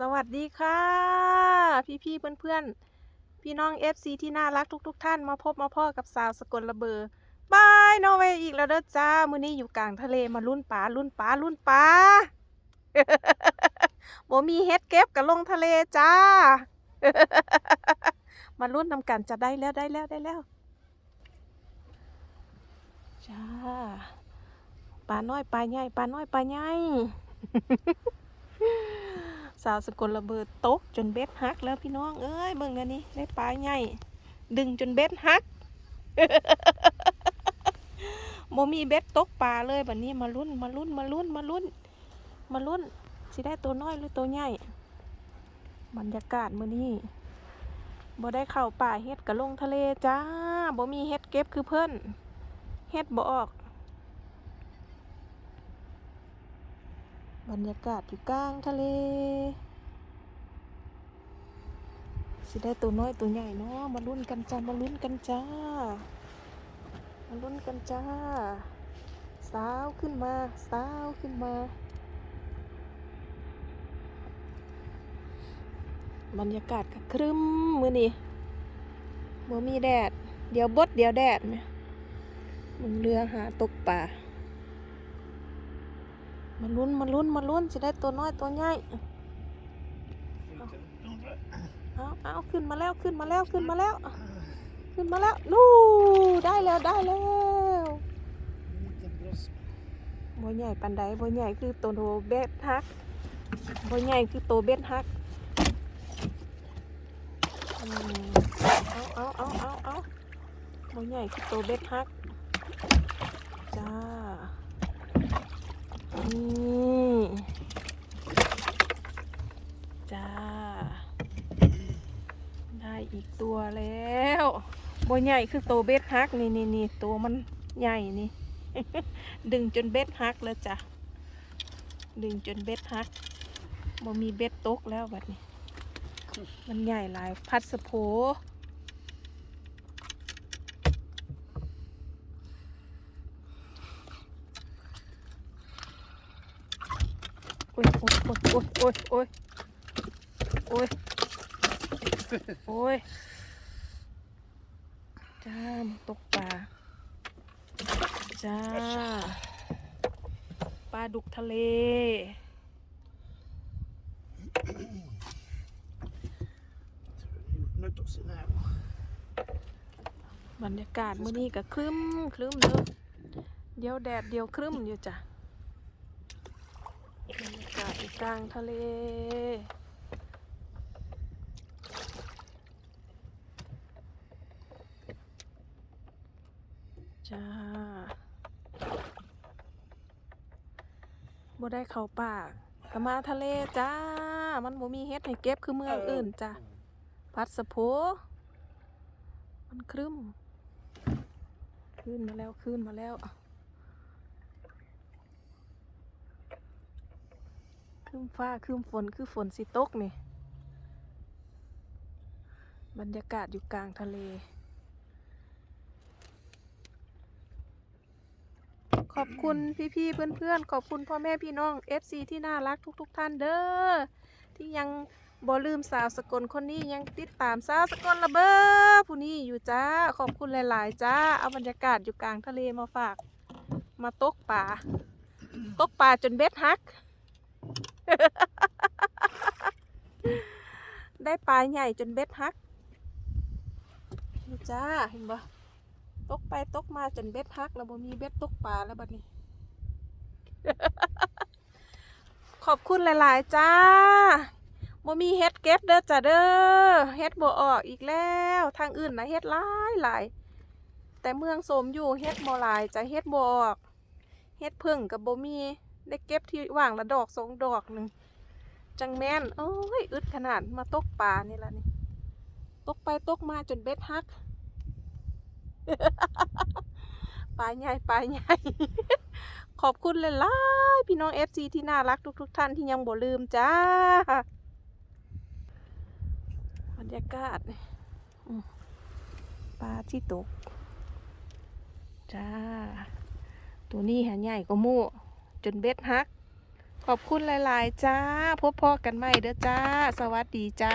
สวัสดีค่ะ พี่พี่เพื่อนเพื่อนๆพี่น้อง FC ที่น่ารักทุกๆท่านมาพบมาพ่อกับสาวสกลระเบอบายนอเวย์อีกแล้วเด้อจ้า มื้อนี้อยู่กลางทะเลมารุ่นปลารุ่นปลารุ่นปลาบ่มีเฮ็ดเก็บกับลงทะเลจ้า มารุ่นนำกันจะได้แล้วได้แล้วได้แล้ว จ้าปลาน้อยปลาใหญ่ปลาน้อยปลาใหญ่ สาวสกลระเบิดตกจนเบ็ดหักแล้วพี่น้อง เอ้ยเบิ่งอันนี้ได้ปลาใหญ่ดึงจนเบ็ดหักโมมีเบ็ดตกปลาเลยแบัดนี้มาลุ้นมาลุ้นมาลุ้นมาลุ้น มาลุ้นสิได้ตัวน้อยหรือตัวใหญ่บรรยากาศมื้อนี้บ่ได้เข้าป่าเฮ็ดกะลงทะเลจ้าบ่มีเฮ็ดเก็บคือเพิ่นเฮ็ดบ่ออก บรรยากาศอยู่กลางทะเล สิได้ตัวน้อยตัวใหญ่เนาะมาลุ้นกันจ้ามาลุ้นกันจ้า มาลุ้นกันจ้า สาวขึ้นมาสาวขึ้นมา บรรยากาศก็ครึ้มมือนี่บ่มีแดด เดี๋ยวบดเดี๋ยวแดดเนี่ยมึงเรือหาตกป่า มาลุ้นมาลุ้นมาลุ้นจะได้ตัวน้อยตัวใหญ่เอาเอาขึ้นมาแล้วขึ้นมาแล้วขึ้นมาแล้ว ขึ้นมาแล้วนู่ได้แล้วได้แล้วบ่ใหญ่ปันใดบ่ใหญ่คือตัวโตเบ็ดฮักบ่ใหญ่คือตัวเบ็ดฮักเอาเอาเอาเอาเอาบ่ใหญ่คือตัวเบ็ดฮักจ้า นี่จ้า ได้ อีกตัวแล้วโบใหญ่คือตัวเบ็ดฮักนี่นี่นี่ตัวมันใหญ่นี่ ดึงจนเบ็ดฮักแล้วจ้ะ ดึงจนเบ็ดฮักบ่มีเบ็ดตกแล้วแบบนี้ มันใหญ่หลายพัดสะโพโอ้ยโอ้ยโอ้ยโอ้ยโอ้ยโอ้ย โอ้ย จ้ามตกปลา จ้า ปลาดุกทะเล Nyt on sinä. บรรยากาศมื้อนี้ก็ครึ้มครึ้มเด้อเดี๋ยวแดดเดี๋ยวครึ้มอยู่จ้ะบรรยากาศกลางทะเล จ้าบ่ได้เข้าป่าก็มาทะเลจ้า มันบ่มีเฮ็ดให้เก็บคือเมืองอื่นจ้ะพัดสะโพมันครึ้ม ขึ้นมาแล้วขึ้นมาแล้วครึ้มฟ้าครึ้มฝนคือฝนสิตกนี่ บรรยากาศอยู่กลางทะเล ขอบคุณพี่ๆเพื่อนๆ ขอบคุณพ่อแม่พี่น้อง FC ที่น่ารักทุก ๆ ท่านเด้อที่ยังบ่ลืมสาวสกลคนนี้ยังติดตามสาวสกลระเบ้อผู้นี้อยู่จ้าขอบคุณหลาย ๆ จ้าเอาบรรยากาศอยู่กลางทะเลมาฝาก มาตกป่าตกป่าจนเบ็ดฮัก ได้ปลาใหญ่จนเบ็ดฮักนี่จ้าเห็นบ่ ตกไปตกมาจนเบ็ดฮัก แล้วบ่มีเบ็ดตกปลาแล้วบัดนี้ ขอบคุณหลาย ๆ จ้าบ่มีเฮ็ดเก็บเด้อจ้ะเด้อเฮ็ดบ่ออกอีกแล้ว ทางอื่นนะเฮ็ดหลายหลายแต่เมืองโสมอยู่เฮ็ดบ่หลายจะเฮ็ดบ่ออกเฮ็ดพึ่งกับบ่มีได้เก็บที่ว่างละดอกสองดอกหนึ่งจังแม่นโอ้ยอึดขนาดมาตกปลานี่ละนี่ตกไปตกมาจนเบ็ดฮัก ปลาใหญ่ปลาใหญ่ขอบคุณหลายๆพี่น้อง FC ที่น่ารักทุกๆท่านที่ยังบ่ลืมจ้า บรรยากาศปลาที่ตก จ้า ตัวนี้หาใหญ่ก็มู่จนเบ็ดฮัก ขอบคุณหลาย ๆ จ้า พบพอกันใหม่เด้อจ้า สวัสดีจ้า